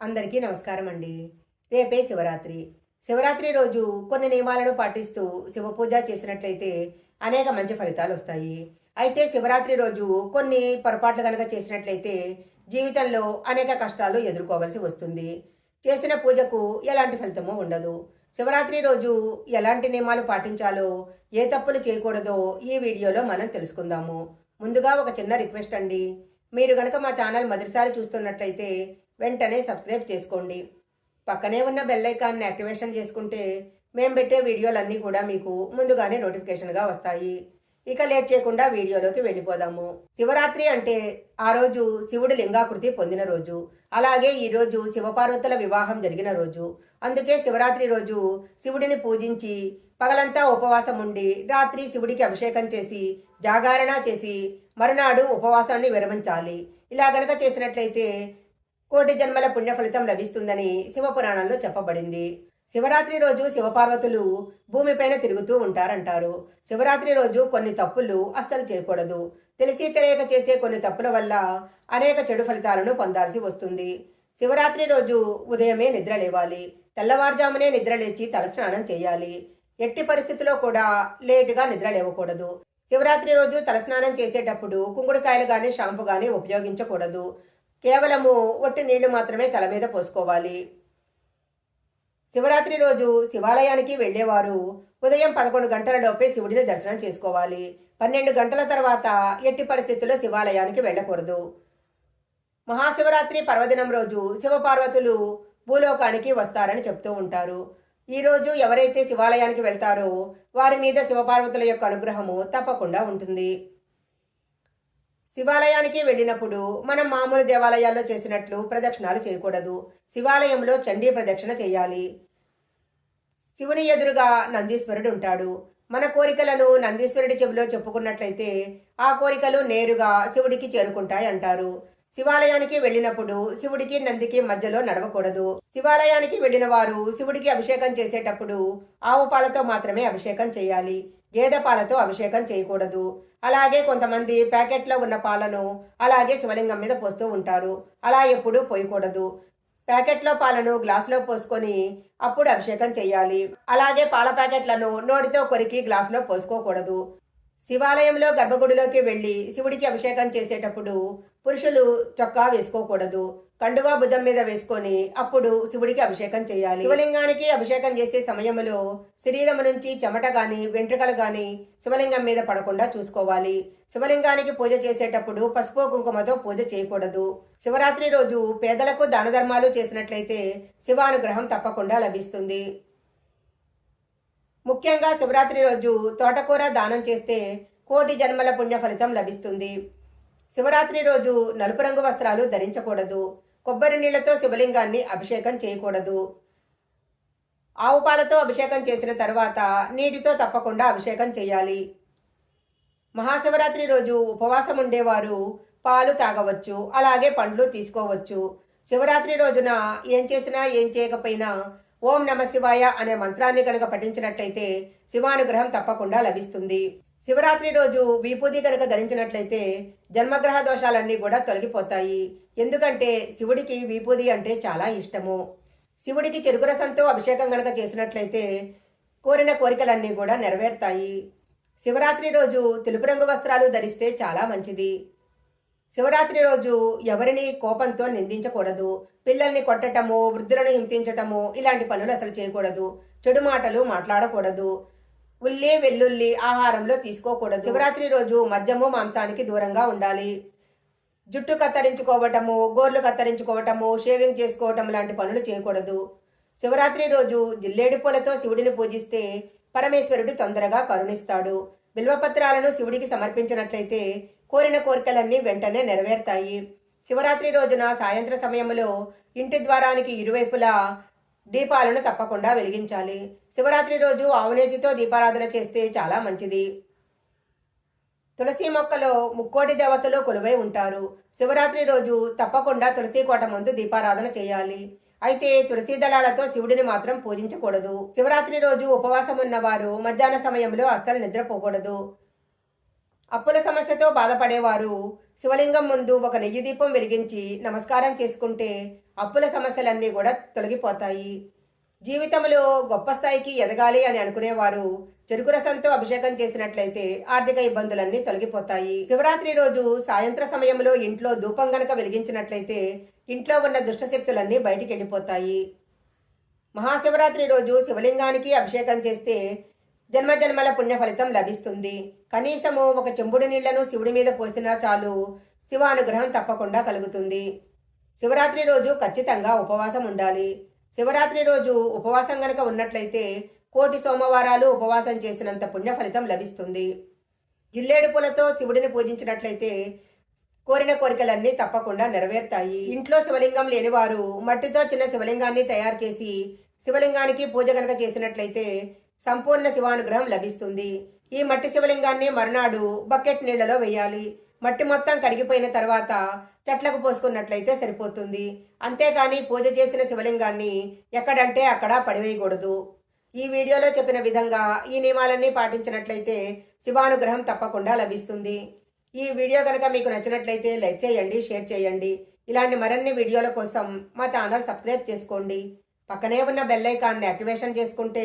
అందరికీ నమస్కారం అండి. రేపే శివరాత్రి. శివరాత్రి రోజు కొన్ని నియమాలను పాటిస్తూ శివ పూజ చేసినట్లయితే అనేక మంచి ఫలితాలు వస్తాయి. అయితే శివరాత్రి రోజు కొన్ని పొరపాట్లు కనుక చేసినట్లయితే జీవితంలో అనేక కష్టాలు ఎదుర్కోవలసి వస్తుంది. చేసిన పూజకు ఎలాంటి ఫలితమూ ఉండదు. శివరాత్రి రోజు ఎలాంటి నియమాలు పాటించాలో ఏ తప్పులు చేయకూడదో ఈ వీడియోలో మనం తెలుసుకుందాము. ముందుగా ఒక చిన్న రిక్వెస్ట్ అండి. మీరు గనక మా ఛానల్ మొదటిసారి చూస్తున్నట్లయితే వెంటనే సబ్స్క్రైబ్ చేసుకోండి. పక్కనే ఉన్న బెల్ ఐకాన్ని యాక్టివేషన్ చేసుకుంటే మేము పెట్టే వీడియోలన్నీ కూడా మీకు ముందుగానే నోటిఫికేషన్గా వస్తాయి. ఇక లేట్ చేయకుండా వీడియోలోకి వెళ్ళిపోదాము. శివరాత్రి అంటే ఆ రోజు శివుడు లింగాకృతి పొందిన రోజు. అలాగే ఈరోజు శివపార్వతుల వివాహం జరిగిన రోజు. అందుకే శివరాత్రి రోజు శివుడిని పూజించి పగలంతా ఉపవాసం ఉండి రాత్రి శివుడికి అభిషేకం చేసి జాగారణ చేసి మరునాడు ఉపవాసాన్ని విరమించాలి. ఇలా గనక చేసినట్లయితే కోటి జన్మల పుణ్య ఫలితం లభిస్తుందని శివపురాణంలో చెప్పబడింది. శివరాత్రి రోజు శివపార్వతులు భూమిపైన తిరుగుతూ ఉంటారంటారు. శివరాత్రి రోజు కొన్ని తప్పులు అస్సలు చేయకూడదు. తెలిసి తెలియక చేసే కొన్ని తప్పుల వల్ల అనేక చెడు ఫలితాలను పొందాల్సి వస్తుంది. శివరాత్రి రోజు ఉదయమే నిద్ర లేవాలి. తెల్లవారుజామునే నిద్ర లేచి తలస్నానం చేయాలి. ఎట్టి పరిస్థితిలో కూడా లేటుగా నిద్ర లేవకూడదు. శివరాత్రి రోజు తలస్నానం చేసేటప్పుడు కుంగుడుకాయలు కానీ షాంపూ కానీ ఉపయోగించకూడదు. కేవలము ఒట్టి నీళ్ళు మాత్రమే తల మీద పోసుకోవాలి. శివరాత్రి రోజు శివాలయానికి వెళ్ళేవారు ఉదయం పదకొండు గంటల లోపే శివుడిని దర్శనం చేసుకోవాలి. పన్నెండు గంటల తర్వాత ఎట్టి పరిస్థితుల్లో శివాలయానికి వెళ్ళకూడదు. మహాశివరాత్రి పర్వదినం రోజు శివపార్వతులు భూలోకానికి వస్తారని చెప్తూ ఉంటారు. ఈ రోజు ఎవరైతే శివాలయానికి వెళ్తారో వారి మీద శివపార్వతుల యొక్క అనుగ్రహము తప్పకుండా ఉంటుంది. శివాలయానికి వెళ్ళినప్పుడు మనం మామూలు దేవాలయాల్లో చేసినట్లు ప్రదక్షిణాలు చేయకూడదు. శివాలయంలో చండీ ప్రదక్షిణ చేయాలి. శివుని ఎదురుగా నందీశ్వరుడు ఉంటాడు. మన కోరికలను నందీశ్వరుడి చెవిలో చెప్పుకున్నట్లయితే ఆ కోరికలు నేరుగా శివుడికి చేరుకుంటాయి అంటారు. శివాలయానికి వెళ్ళినప్పుడు శివుడికి నందికి మధ్యలో నడవకూడదు. శివాలయానికి వెళ్ళిన వారు శివుడికి అభిషేకం చేసేటప్పుడు ఆవు పాలతో మాత్రమే అభిషేకం చేయాలి. గేదె పాలతో అభిషేకం చేయకూడదు. అలాగే కొంతమంది ప్యాకెట్లో ఉన్న పాలను అలాగే శివలింగం మీద పోస్తూ ఉంటారు. అలా ఎప్పుడూ పోయకూడదు. ప్యాకెట్లో పాలను గ్లాసులో పోసుకొని అప్పుడు అభిషేకం చేయాలి. అలాగే పాల ప్యాకెట్లను నోటితో కొరికి గ్లాసులో పోసుకోకూడదు. శివాలయంలో గర్భగుడిలోకి వెళ్ళి శివుడికి అభిషేకం చేసేటప్పుడు పురుషులు చొక్కా వేసుకోకూడదు కండువా భుజం మీద వేసుకొని అప్పుడు శివుడికి అభిషేకం చేయాలి. శివలింగానికి అభిషేకం చేసే సమయంలో శరీరం నుంచి చెమట గాని వెంట్రుకలు గాని శివలింగం మీద పడకుండా చూసుకోవాలి. శివలింగానికి పూజ చేసేటప్పుడు పసుపు కుంకుమతో పూజ చేయకూడదు. శివరాత్రి రోజు పేదలకు దాన ధర్మాలు చేసినట్లయితే శివానుగ్రహం తప్పకుండా లభిస్తుంది. ముఖ్యంగా శివరాత్రి రోజు తోటకూర దానం చేస్తే కోటి జన్మల పుణ్య ఫలితం లభిస్తుంది. శివరాత్రి రోజు నలుపు రంగు వస్త్రాలు ధరించకూడదు. కొబ్బరి నీళ్ళతో శివలింగాన్ని అభిషేకం చేయకూడదు. ఆవు పాలతో అభిషేకం చేసిన తర్వాత నీటితో తప్పకుండా అభిషేకం చేయాలి. మహాశివరాత్రి రోజు ఉపవాసం ఉండేవారు పాలు తాగవచ్చు అలాగే పండ్లు తీసుకోవచ్చు. శివరాత్రి రోజున ఏం చేసినా ఏం చేయకపోయినా ఓం నమ శివాయ అనే మంత్రాన్ని కనుక పఠించినట్లయితే శివానుగ్రహం తప్పకుండా లభిస్తుంది. శివరాత్రి రోజు విభూతి కనుక ధరించినట్లయితే జన్మగ్రహ దోషాలన్నీ కూడా తొలగిపోతాయి. ఎందుకంటే శివుడికి విభూతి అంటే చాలా ఇష్టము. శివుడికి చెరుకు రసంతో అభిషేకం కనుక చేసినట్లయితే కోరిన కోరికలన్నీ కూడా నెరవేరుతాయి. శివరాత్రి రోజు తెలుపు రంగు వస్త్రాలు ధరిస్తే చాలా మంచిది. శివరాత్రి రోజు ఎవరిని కోపంతో నిందించకూడదు పిల్లల్ని కొట్టటము వృద్ధులను హింసించటము ఇలాంటి పనులు అసలు చేయకూడదు చెడు మాటలు మాట్లాడకూడదు ఉల్లి వెల్లుల్లి ఆహారంలో తీసుకోకూడదు. శివరాత్రి రోజు మద్యము మాంసానికి దూరంగా ఉండాలి. జుట్టు కత్తిరించుకోవటము గోర్లు కత్తిరించుకోవటము షేవింగ్ చేసుకోవటం లాంటి పనులు చేయకూడదు. శివరాత్రి రోజు జిల్లేడు పూలతో శివుడిని పూజిస్తే పరమేశ్వరుడు తొందరగా కరుణిస్తాడు. బిల్వపత్రాలను శివుడికి సమర్పించినట్లయితే కోరిన కోరికలన్నీ వెంటనే నెరవేరుతాయి. శివరాత్రి రోజున సాయంత్ర సమయంలో ఇంటి ద్వారానికి ఇరువైపులా దీపాలను తప్పకుండా వెలిగించాలి. శివరాత్రి రోజు ఆవునేతితో దీపారాధన చేస్తే చాలా మంచిది. తులసి మొక్కలో ముక్కోటి దేవతలు కొలువై ఉంటారు. శివరాత్రి రోజు తప్పకుండా తులసి కోట ముందు దీపారాధన చేయాలి. అయితే తులసి దళాలతో శివుడిని మాత్రం పూజించకూడదు. శివరాత్రి రోజు ఉపవాసం ఉన్నవారు మధ్యాహ్న సమయంలో అస్సలు నిద్రపోకూడదు. అప్పుల సమస్యతో బాధపడేవారు. శివలింగం ముందు ఒక నెయ్యి దీపం వెలిగించి నమస్కారం చేసుకుంటే అప్పుల సమస్యలన్నీ కూడా తొలగిపోతాయి. జీవితంలో గొప్ప స్థాయికి ఎదగాలి అని అనుకునేవారు. చెరుకు రసంతో అభిషేకం చేసినట్లయితే ఆర్థిక ఇబ్బందులన్నీ తొలగిపోతాయి. శివరాత్రి రోజు సాయంత్ర సమయంలో ఇంట్లో ధూపం గనక వెలిగించినట్లయితే ఇంట్లో ఉన్న దుష్టశక్తులన్నీ బయటికి వెళ్ళిపోతాయి మహాశివరాత్రి రోజు శివలింగానికి అభిషేకం చేస్తే జన్మజన్మల పుణ్య ఫలితం లభిస్తుంది. కనీసము ఒక చెంబుడు నీళ్ళను శివుడి మీద పోసినా చాలు. శివానుగ్రహం తప్పకుండా కలుగుతుంది. శివరాత్రి రోజు ఖచ్చితంగా ఉపవాసం ఉండాలి. శివరాత్రి రోజు ఉపవాసం గనక ఉన్నట్లయితే కోటి సోమవారాలు ఉపవాసం చేసినంత పుణ్య ఫలితం లభిస్తుంది. జిల్లేడు పూలతో శివుడిని పూజించినట్లయితే కోరిన కోరికలన్నీ తప్పకుండా నెరవేరుతాయి. ఇంట్లో శివలింగం లేనివారు మట్టితో చిన్న శివలింగాన్ని తయారు చేసి శివలింగానికి పూజ గనక చేసినట్లయితే సంపూర్ణ శివానుగ్రహం లభిస్తుంది. ఈ మట్టి శివలింగాన్ని మరునాడు బకెట్ నీళ్ళలో వేయాలి. మట్టి మొత్తం కరిగిపోయిన తర్వాత చెట్లకు పోసుకున్నట్లయితే సరిపోతుంది. అంతేకాని పూజ చేసిన శివలింగాన్ని ఎక్కడంటే అక్కడ పడివేయకూడదు. ఈ వీడియోలో చెప్పిన విధంగా ఈ నియమాలన్నీ పాటించినట్లయితే శివానుగ్రహం తప్పకుండా లభిస్తుంది. ఈ వీడియో కనుక మీకు నచ్చినట్లయితే లైక్ చేయండి షేర్ చేయండి. ఇలాంటి మరిన్ని వీడియోల కోసం మా ఛానల్ సబ్స్క్రైబ్ చేసుకోండి. పక్కనే ఉన్న బెల్ ఐకాన్ని యాక్టివేషన్ చేసుకుంటే